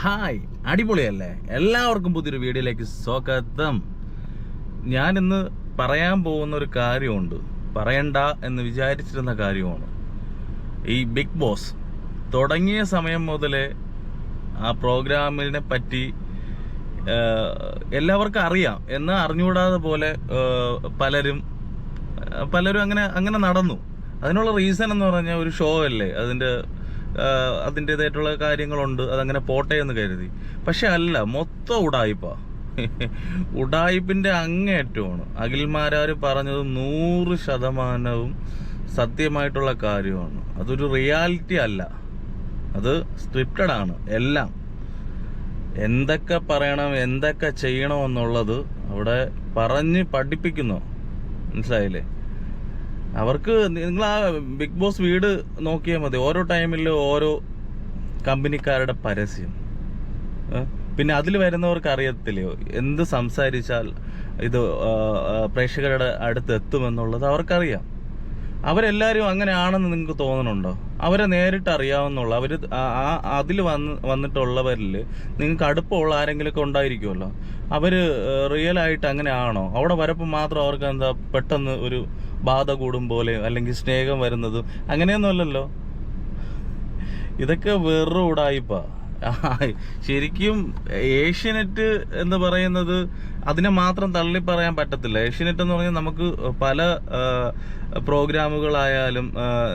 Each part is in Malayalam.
ഹായ് അടിപൊളിയല്ലേ? എല്ലാവർക്കും പുതിയൊരു വീഡിയോയിലേക്ക് സ്വാഗതം. ഞാനിന്ന് പറയാൻ പോകുന്ന ഒരു കാര്യമുണ്ട്. പറയണ്ട എന്ന് വിചാരിച്ചിരുന്ന കാര്യമാണ്. ഈ ബിഗ് ബോസ് തുടങ്ങിയ സമയം മുതലേ ആ പ്രോഗ്രാമിനെ പറ്റി എല്ലാവർക്കും അറിയാം. എന്നാൽ അറിഞ്ഞുകൂടാതെ പോലെ പലരും പലരും അങ്ങനെ അങ്ങനെ നടന്നു. അതിനുള്ള റീസൺ എന്ന് പറഞ്ഞാൽ ഒരു ഷോ അല്ലേ? അതിന്റെ അതിന്റെതായിട്ടുള്ള കാര്യങ്ങളുണ്ട്. അതങ്ങനെ പോട്ടെ എന്ന് കരുതി. പക്ഷെ അല്ല മൊത്തം ഉടായിപ്പ. ഉടായ്പിന്റെ അങ്ങേയറ്റമാണ്. അഖിൽമാരാർ പറഞ്ഞത് നൂറ് ശതമാനവും സത്യമായിട്ടുള്ള കാര്യമാണ്. അതൊരു റിയാലിറ്റി അല്ല. അത് സ്ക്രിപ്റ്റഡ് ആണ് എല്ലാം. എന്തൊക്കെ പറയണം എന്തൊക്കെ ചെയ്യണം എന്നുള്ളത് അവിടെ പറഞ്ഞ് പഠിപ്പിക്കുന്നു. മനസ്സിലായില്ലേ? അവർക്ക് നിങ്ങൾ ആ ബിഗ് ബോസ് വീട് നോക്കിയാൽ മതി. ഓരോ ടൈമിൽ ഓരോ കമ്പനിക്കാരുടെ പരസ്യം. പിന്നെ അതിൽ വരുന്നവർക്ക് അറിയത്തില്ലയോ? എന്ത് സംസാരിച്ചാൽ ഇത് പ്രേക്ഷകരുടെ അടുത്ത് എത്തുമെന്നുള്ളത് അവർക്കറിയാം. അവരെല്ലാവരും അങ്ങനെയാണെന്ന് നിങ്ങൾക്ക് തോന്നുന്നുണ്ടോ? അവരെ നേരിട്ട് അറിയാവുന്നുള്ള അവർ അതിൽ വന്ന് വന്നിട്ടുള്ളവരിൽ നിങ്ങൾക്ക് അടുപ്പമുള്ള ആരെങ്കിലുമൊക്കെ ഉണ്ടായിരിക്കുമല്ലോ. അവർ റിയൽ ആയിട്ട് അങ്ങനെയാണോ? അവിടെ വരപ്പോൾ മാത്രം അവർക്ക് എന്താ പെട്ടെന്ന് ഒരു ബാധ കൂടും പോലെ അല്ലെങ്കിൽ സ്നേഹം വരുന്നതും അങ്ങനെയൊന്നുമല്ലല്ലോ. ഇതൊക്കെ വെറും ഉടായിപ്പാ. ശരിക്കും ഏഷ്യനെറ്റ് എന്ന് പറയുന്നത് അതിനെ മാത്രം തള്ളി പറയാൻ പറ്റത്തില്ല. ഏഷ്യനെറ്റ് എന്ന് പറഞ്ഞാൽ നമുക്ക് പല പ്രോഗ്രാമുകളായാലും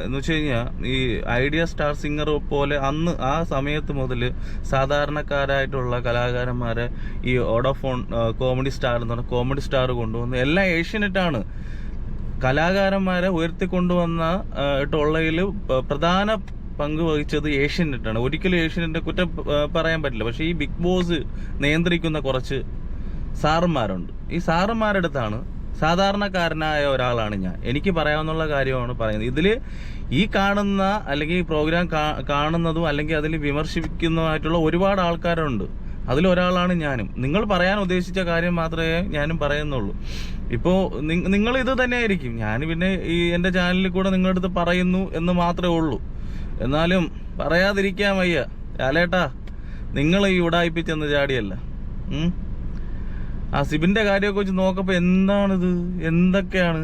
എന്ന് വെച്ച് കഴിഞ്ഞാൽ ഈ ഐഡിയ സ്റ്റാർ സിംഗർ പോലെ അന്ന് ആ സമയത്ത് മുതൽ സാധാരണക്കാരായിട്ടുള്ള കലാകാരന്മാരെ ഈ ഓഡോഫോൺ കോമഡി സ്റ്റാർ എന്ന് പറഞ്ഞ കോമഡി സ്റ്റാർ കൊണ്ടുവന്ന് എല്ലാം ഏഷ്യനെറ്റാണ്. കലാകാരന്മാരെ ഉയർത്തിക്കൊണ്ടുവന്ന ഇട്ടുള്ളതിൽ പ്രധാന പങ്ക് വഹിച്ചത് ഏഷ്യനെറ്റാണ്. ഒരിക്കലും ഏഷ്യനെറ്റിന്റെ കുറ്റം പറയാൻ പറ്റില്ല. പക്ഷേ ഈ ബിഗ് ബോസ് നിയന്ത്രിക്കുന്ന കുറച്ച് സാറന്മാരുണ്ട്. ഈ സാറന്മാരുടെ അടുത്താണ് സാധാരണക്കാരനായ ഒരാളാണ് ഞാൻ. എനിക്ക് പറയാമെന്നുള്ള കാര്യമാണ് പറയുന്നത്. ഇതിൽ ഈ കാണുന്ന അല്ലെങ്കിൽ ഈ പ്രോഗ്രാം കാണുന്നതും അല്ലെങ്കിൽ അതിൽ വിമർശിക്കുന്നതുമായിട്ടുള്ള ഒരുപാട് ആൾക്കാരുണ്ട്. അതിലൊരാളാണ് ഞാനും. നിങ്ങൾ പറയാൻ ഉദ്ദേശിച്ച കാര്യം മാത്രമേ ഞാനും പറയുന്നുള്ളൂ. ഇപ്പോൾ നിങ്ങൾ ഇത് തന്നെയായിരിക്കും. ഞാൻ പിന്നെ ഈ എന്റെ ചാനലിൽ കൂടെ നിങ്ങളുടെ അടുത്ത് പറയുന്നു എന്ന് മാത്രമേ ഉള്ളൂ. എന്നാലും പറയാതിരിക്കാൻ വയ്യ. ചാലേട്ടാ നിങ്ങൾ ഈ ഉടായിപ്പിച്ചെന്ന് ചാടിയല്ല. ആ സിബിന്റെ കാര്യമൊക്കെ വെച്ച് നോക്കപ്പോ എന്താണിത്? എന്തൊക്കെയാണ്?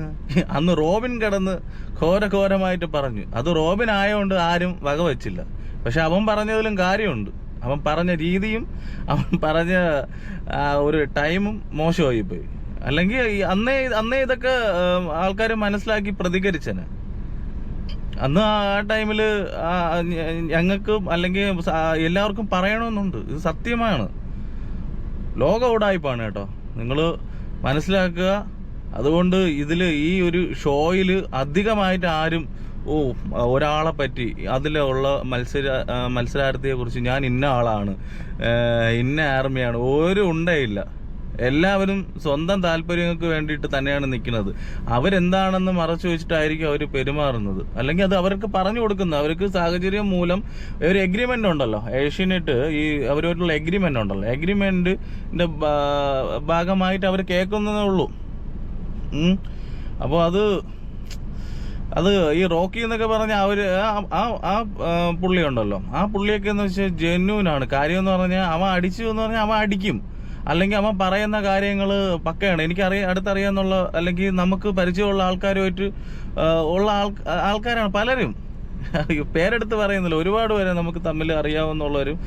അന്ന് റോബിൻ കിടന്ന് ഘോരഘോരമായിട്ട് പറഞ്ഞു. അത് റോബിൻ ആയതുകൊണ്ട് ആരും വകവെച്ചില്ല പക്ഷെ അവൻ പറഞ്ഞതിലും കാര്യമുണ്ട്. അവൻ പറഞ്ഞ രീതിയും അവൻ പറഞ്ഞ ഒരു ടൈമും മോശമായിപ്പോയി. അല്ലെങ്കിൽ അന്നേ അന്നേ ഇതൊക്കെ ആൾക്കാർ മനസ്സിലാക്കി പ്രതികരിച്ചനെ. അന്ന് ആ ടൈമിൽ ഞങ്ങൾക്കും അല്ലെങ്കിൽ എല്ലാവർക്കും പറയണമെന്നുണ്ട്. ഇത് സത്യമാണ്. ലോക ഉടായ്പാണ് കേട്ടോ. നിങ്ങൾ മനസ്സിലാക്കുക. അതുകൊണ്ട് ഇതിൽ ഈ ഒരു ഷോയിൽ അധികമായിട്ട് ആരും ഓ ഒരാളെ പറ്റി അതിലുള്ള മത്സര മത്സരാർത്ഥിയെക്കുറിച്ച് മത്സരാർത്ഥിയെ കുറിച്ച് ഞാൻ ഇന്ന ആളാണ് ഇന്ന ആർമിയാണ് ഒരു ഉണ്ടയില്ല. എല്ലാവരും സ്വന്തം താല്പര്യങ്ങൾക്ക് വേണ്ടിയിട്ട് തന്നെയാണ് നിൽക്കുന്നത്. അവരെന്താണെന്ന് മറച്ചു വെച്ചിട്ടായിരിക്കും അവർ പെരുമാറുന്നത്. അല്ലെങ്കിൽ അത് അവർക്ക് പറഞ്ഞു കൊടുക്കുന്നത്. അവർക്ക് സാഹചര്യം മൂലം ഒരു എഗ്രിമെന്റ് ഉണ്ടല്ലോ. ഏഷ്യനെറ്റ് ഈ അവരോട്ടുള്ള എഗ്രിമെന്റ് ഉണ്ടല്ലോ. എഗ്രിമെന്റിന്റെ ഭാഗമായിട്ട് അവർ കേൾക്കുന്നതേ ഉള്ളൂ. അപ്പോൾ അത് അത് ഈ റോക്കി എന്നൊക്കെ പറഞ്ഞ ആ ആ ആ, പുള്ളി ഉണ്ടല്ലോ ആ പുള്ളിയൊക്കെ എന്ന് വെച്ചാൽ ജെന്യൂനാണ് കാര്യം എന്ന് പറഞ്ഞാൽ അവൻ അടിച്ചു എന്ന് പറഞ്ഞാൽ അവൻ അടിക്കും. അല്ലെങ്കിൽ അവൻ പറയുന്ന കാര്യങ്ങൾ പക്കയാണ്. എനിക്കറിയ അടുത്തറിയാന്നുള്ള അല്ലെങ്കിൽ നമുക്ക് പരിചയമുള്ള ആൾക്കാരുമായിട്ട് ഉള്ള ആൾ ആൾക്കാരാണ് പലരും. പേരെടുത്ത് പറയുന്നില്ല. ഒരുപാട് പേരെ നമുക്ക് തമ്മിൽ അറിയാവുന്നുള്ളവരും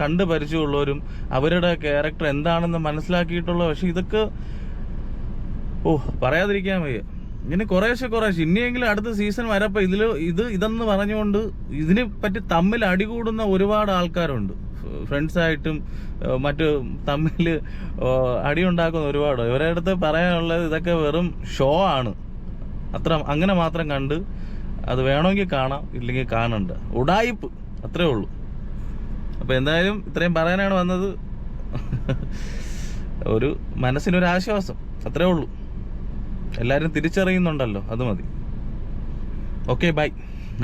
കണ്ട് പരിചയമുള്ളവരും അവരുടെ ക്യാരക്ടർ എന്താണെന്ന് മനസ്സിലാക്കിയിട്ടുള്ള പക്ഷെ ഇതൊക്കെ ഓ പറയാതിരിക്കാൻ വയ്യ. ഇങ്ങനെ കുറേശ്ശെ കുറേശ്ശെ. ഇനിയെങ്കിലും അടുത്ത സീസൺ വരപ്പോൾ ഇതിൽ ഇത് ഇതെന്ന് പറഞ്ഞുകൊണ്ട് ഇതിനെ പറ്റി തമ്മിൽ അടികൂടുന്ന ഒരുപാട് ആൾക്കാരുണ്ട്. ഫ്രണ്ട്സ് ആയിട്ടും ഏഹ്, മറ്റു തമ്മിൽ അടിയുണ്ടാക്കുന്ന ഒരുപാട്. ഇവരുടെ അടുത്ത് പറയാനുള്ളത് ഇതൊക്കെ വെറും ഷോ ആണ്. അത്ര അങ്ങനെ മാത്രം കണ്ട് അത് വേണമെങ്കിൽ കാണാം ഇല്ലെങ്കിൽ കാണണ്ട. ഉടായിപ്പ് അത്രേ ഉള്ളൂ. അപ്പോൾ എന്തായാലും ഇത്രയും പറയാനാണ് വന്നത്. ഒരു മനസ്സിനൊരു ആശ്വാസം അത്രേ ഉള്ളൂ. എല്ലാവരും തിരിച്ചറിയുന്നുണ്ടല്ലോ അത് മതി. Okay bye.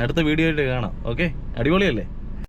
അടുത്ത വീഡിയോ ആയിട്ട് കാണാം. ഓക്കെ അടിപൊളിയല്ലേ?